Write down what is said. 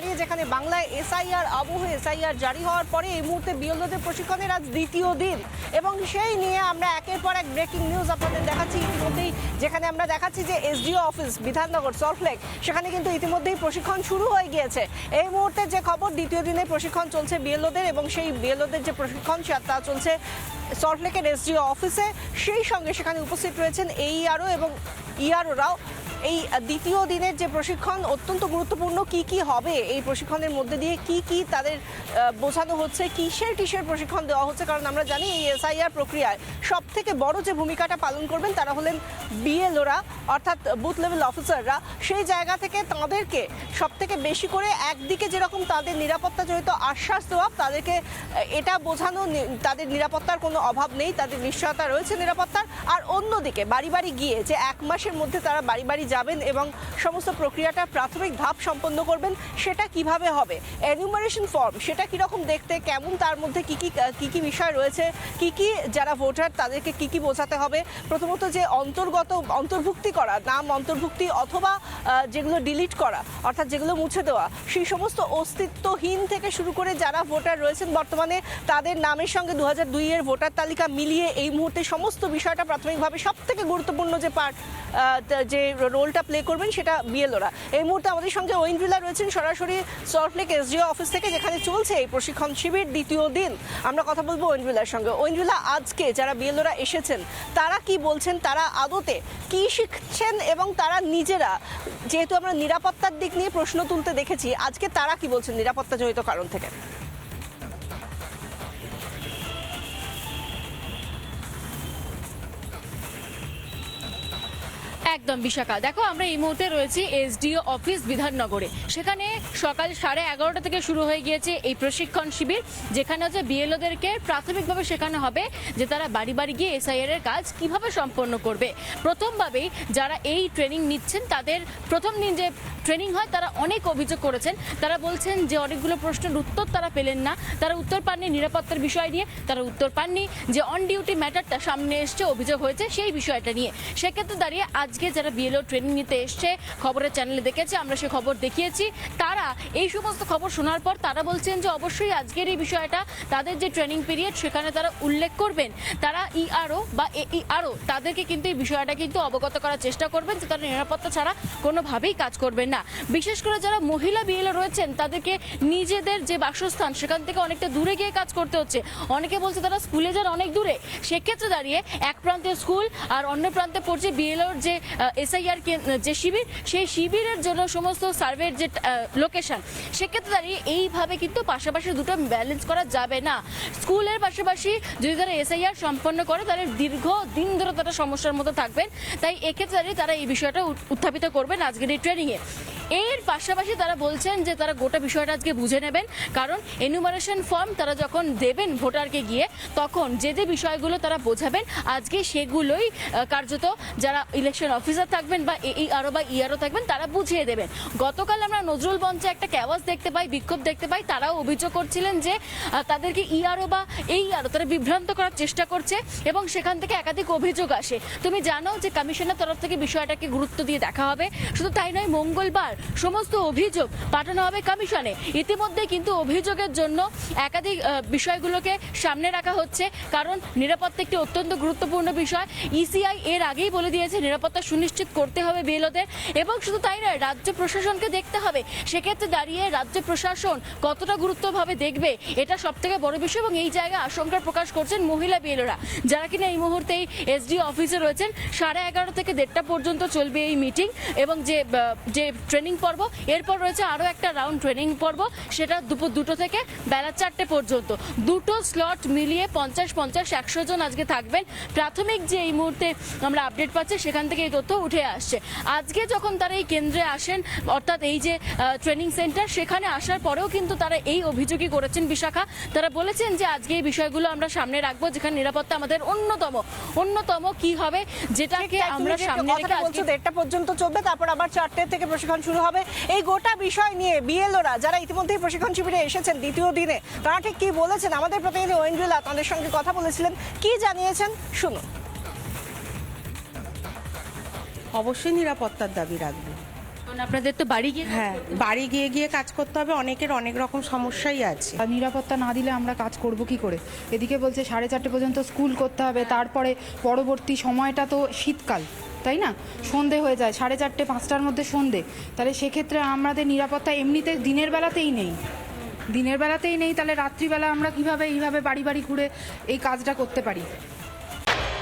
দাঁড়িয়ে যেখানে বাংলায় এসআইআর, আবহ এসআইআর জারি হওয়ার পরে এই মুহূর্তে বিএলওদের প্রশিক্ষণের আজ দ্বিতীয় দিন। এবং সেই নিয়ে আমরা একের পর এক ব্রেকিং নিউজ আপনাদের দেখাচ্ছি। ইতিমধ্যেই যেখানে আমরা দেখাচ্ছি যে এসডিও অফিস, বিধাননগর সল্টলেক সেখানে কিন্তু ইতিমধ্যেই প্রশিক্ষণ শুরু হয়ে গিয়েছে। এই মুহূর্তে যে খবর, দ্বিতীয় দিনে প্রশিক্ষণ চলছে বিএলওদের এবং সেই বিএলওদের যে প্রশিক্ষণ তা চলছে সল্টলেকের এসডিও অফিসে। সেই সঙ্গে সেখানে উপস্থিত রয়েছেন এইআরও এবং ইআরওরাও এই দ্বিতীয় দিনের যে প্রশিক্ষণ অত্যন্ত গুরুত্বপূর্ণ, কি কি হবে? এই প্রশিক্ষণের মধ্যে দিয়ে কি কি তাদের বোঝানো হচ্ছে? কিসের কিসের প্রশিক্ষণ দেওয়া হচ্ছে? কারণ আমরা জানি এই এসআইআর প্রক্রিয়ায় সব থেকে বড় যে ভূমিকাটা পালন করবেন তারা হলেন বিএলওরা, অর্থাৎ বুথ লেভেল অফিসাররা। সেই জায়গা থেকে তাদেরকে সব থেকে বেশি করে একদিকে যেরকম তাদের নিরাপত্তা জড়িত আশ্বাস দেওয়া, তাদেরকে এটা বোঝানো তাদের নিরাপত্তার কোনো অভাব নেই, তাদের নিশ্চয়তা রয়েছে নিরাপত্তার। আর অন্যদিকে বাড়ি বাড়ি গিয়ে যে এক মাসের মধ্যে তারা বাড়ি বাড়ি যাবেন এবং সমস্ত প্রক্রিয়াটা প্রাথমিক ধাপ সম্পন্ন করবেন, সেটা কীভাবে হবে? এনিউমারেশন ফর্ম সেটা কীরকম দেখতে, কেমন, তার মধ্যে কি কী কি কী বিষয় রয়েছে, কি কি যারা ভোটার তাদেরকে কি কি বোঝাতে হবে? প্রথমত যে অন্তর্গত, অন্তর্ভুক্তি করা, নাম অন্তর্ভুক্তি অথবা যেগুলো ডিলিট করা, অর্থাৎ যেগুলো মুছে দেওয়া, সেই সমস্ত অস্তিত্বহীন থেকে শুরু করে যারা ভোটার রয়েছেন বর্তমানে, তাদের নামের সঙ্গে দু হাজার দুইয়ের ভোটার তালিকা মিলিয়ে এই মুহূর্তে সমস্ত বিষয়টা প্রাথমিকভাবে সব থেকে গুরুত্বপূর্ণ যে পার্ট যে রোলটা প্লে করবেন সেটা বিএলওরা। এই মুহূর্তে আমাদের সঙ্গে ঐন্দ্রিলা রয়েছেন সরাসরি সল্টলেক এসডিও অফিস থেকে, যেখানে চলছে এই প্রশিক্ষণ শিবির দ্বিতীয় দিন। আমরা কথা বলব ঐন্দ্রিলার সঙ্গে। ঐন্দ্রিলা আজকে যারা বিএলওরা এসেছেন, তারা কি বলছেন? তারা আদতে কি শিখছেন? এবং তারা নিজেরা, যেহেতু আমরা নিরাপত্তার দিক নিয়ে প্রশ্ন তুলতে দেখেছি, আজকে তারা কি বলছেন নিরাপত্তা জড়িত কারণ থেকে? একদম বিশাখা। দেখো, আমরা এই মুহূর্তে রয়েছি এসডিও অফিস বিধাননগরে। সেখানে সকাল সাড়ে এগারোটা থেকে শুরু হয়ে গিয়েছে এই প্রশিক্ষণ শিবির, যেখানে হচ্ছে বিএলওদেরকে প্রাথমিকভাবে শেখানো হবে যে তারা বাড়ি বাড়ি গিয়ে এসআইআর এর কাজ কীভাবে সম্পন্ন করবে। প্রথমভাবেই যারা এই ট্রেনিং নিচ্ছেন, তাদের প্রথম দিন যে ট্রেনিং হয়, তারা অনেক অভিযোগ করেছেন। তারা বলছেন যে অনেকগুলো প্রশ্নের উত্তর তারা পেলেন না। তারা উত্তর পাননি নিরাপত্তার বিষয় নিয়ে, তারা উত্তর পাননি যে অন ডিউটি ম্যাটারটা সামনে এসছে, অভিযোগ হয়েছে সেই বিষয়টা নিয়ে। সেক্ষেত্রে দাঁড়িয়ে আজকে যারা বিএলও ট্রেনিং নিতে এসছে, খবরের চ্যানেলে দেখেছে, আমরা সে খবর দেখিয়েছি। তারা এই সমস্ত খবর শোনার পর তারা বলছেন যে অবশ্যই আজকের এই বিষয়টা, তাদের যে ট্রেনিং পিরিয়ড সেখানে তারা উল্লেখ করবেন। তারা ইআরও বা এ এইআরও তাদেরকে কিন্তু এই বিষয়টা কিন্তু অবগত করার চেষ্টা করবেন যে তারা নিরাপত্তা ছাড়া কোনোভাবেই কাজ করবেন না। বিশেষ করে যারা মহিলা বিএলও রয়েছেন, তাদেরকে নিজেদের যে বাসস্থান, সেখান থেকে অনেকটা দূরে গিয়ে কাজ করতে হচ্ছে। অনেকে বলছে তারা স্কুলে যান অনেক দূরে। সেক্ষেত্রে দাঁড়িয়ে এক প্রান্তে স্কুল আর অন্য প্রান্তে পড়ছে বিএলওর যে এসআইআর যে শিবির, সেই শিবিরের জন্য সমস্ত সার্ভের যে লোকেশন সেক্ষেত্রে দাঁড়িয়ে এইভাবে কিন্তু পাশাপাশি দুটো ব্যালেন্স করা যাবে না। স্কুলের পাশাপাশি যদি তারা এসআইআর সম্পন্ন করে, তাহলে দীর্ঘ দিন ধরে তারা সমস্যার মতো থাকবেন। তাই এক্ষেত্রে দাঁড়িয়ে তারা এই বিষয়টা উত্থাপিত করবেন আজকের এই ট্রেনিংয়ে এর পাশাপাশি তারা বলছেন যে, তারা গোটা বিষয়টা আজকে বুঝে নেবেন। কারণ এনুমারেশন ফর্ম তারা যখন দেবেন ভোটারকে গিয়ে, তখন যে যে বিষয়গুলো তারা বোঝাবেন, আজকে সেগুলোই কার্যত যারা ইলেকশন অফিসার থাকবেন বা এই আরও বা ইআরও থাকবেন, তারা বুঝিয়ে দেবেন। গতকাল আমরা নজরুল মঞ্চে একটা ক্যাওয়াজ দেখতে পাই, বিক্ষোভ দেখতে পাই, তারাও অভিযোগ করছিলেন যে তাদেরকে ইআরও বা এই আরও তারা বিভ্রান্ত করার চেষ্টা করছে এবং সেখান থেকে একাধিক অভিযোগ আসে। তুমি জানো যে কমিশনের তরফ থেকে বিষয়টাকে গুরুত্ব দিয়ে দেখা হবে। শুধু তাই নয়, মঙ্গলবার সমস্ত অভিযোগ পাঠানো হবে কমিশনে। ইতিমধ্যে কিন্তু অভিযোগের জন্য একাধিক বিষয়গুলোকে সামনে রাখা হচ্ছে। কারণ নিরাপত্তা একটি অত্যন্ত গুরুত্বপূর্ণ বিষয়। ইসিআই এর আগেই বলে দিয়েছে, নিরাপত্তা সুনিশ্চিত করতে হবে বিএলওদের এবং শুধু তাই নয়, রাজ্য প্রশাসনকে দেখতে হবে। সেক্ষেত্রে দাঁড়িয়ে রাজ্য প্রশাসন কতটা গুরুত্বভাবে দেখবে, এটা সব থেকে বড় বিষয় এবং এই জায়গায় আশঙ্কা প্রকাশ করছেন মহিলা বিএলওরা। যারা কিনা এই মুহূর্তে এসডি অফিসে রয়েছেন, সাড়ে এগারো থেকে দেড়টা পর্যন্ত চলবে এই মিটিং এবং যে যে ট্রেনিং পর্ব, এরপর রয়েছে আরও একটা রাউন্ড ট্রেনিং পর্ব, সেটা দুপুর দুটো থেকে বেলা চারটে পর্যন্ত। দুটো স্লট মিলিয়ে পঞ্চাশ পঞ্চাশ একশো জন আজকে থাকবেন। প্রাথমিক যে এই মুহূর্তে আমরা আপডেট পাচ্ছি, সেখান থেকে এই তথ্য উঠে আসছে। আজকে যখন তারা এই কেন্দ্রে আসেন অর্থাৎ এই যে ট্রেনিং সেন্টার সেখানে আসার পরেও কিন্তু তারা এই অভিযোগই করেছেন বিশাখা। তারা বলেছেন যে আজকে এই বিষয়গুলো আমরা সামনে রাখব যেখানে নিরাপত্তা আমাদের অন্যতম। অন্যতম কি হবে যেটাকে আমরা সামনে রেখে আজকে দেড়টা পর্যন্ত চলবে তারপর আবার চারটে থেকে প্রশিক্ষণ শুরু হবে। এই গোটা বিষয় নিয়ে বিএলওরা যারা ইতিমধ্যেই প্রশিক্ষণ শিবিরে এসেছেন দ্বিতীয় দিনে তারা ঠিক কি বলেছেন? আমাদের প্রতিনিধি ঐন্দ্রিলা তাদের সঙ্গে কথা বলেছিলেন। কি জানিয়েছেন? শুনুন। অবশ্যই নিরাপত্তার দাবি রাখবে। কারণ আপনাদের তো বাড়ি গিয়ে হ্যাঁ বাড়ি গিয়ে গিয়ে কাজ করতে হবে অনেকের অনেক রকম সমস্যাই আছে। আর নিরাপত্তা না দিলে আমরা কাজ করব কি করে? এদিকে বলছে সাড়ে চারটে পর্যন্ত স্কুল করতে হবে তারপরে পরবর্তী সময়টা তো শীতকাল তাই না? সন্ধে হয়ে যায় সাড়ে চারটে পাঁচটার মধ্যে সন্ধে। তাহলে সেক্ষেত্রে আমাদের নিরাপত্তা এমনিতে দিনের বেলাতেই নেই। দিনের বেলাতেই নেই তাহলে রাত্রিবেলা আমরা কীভাবে এইভাবে বাড়ি বাড়ি ঘুরে এই কাজটা করতে পারি?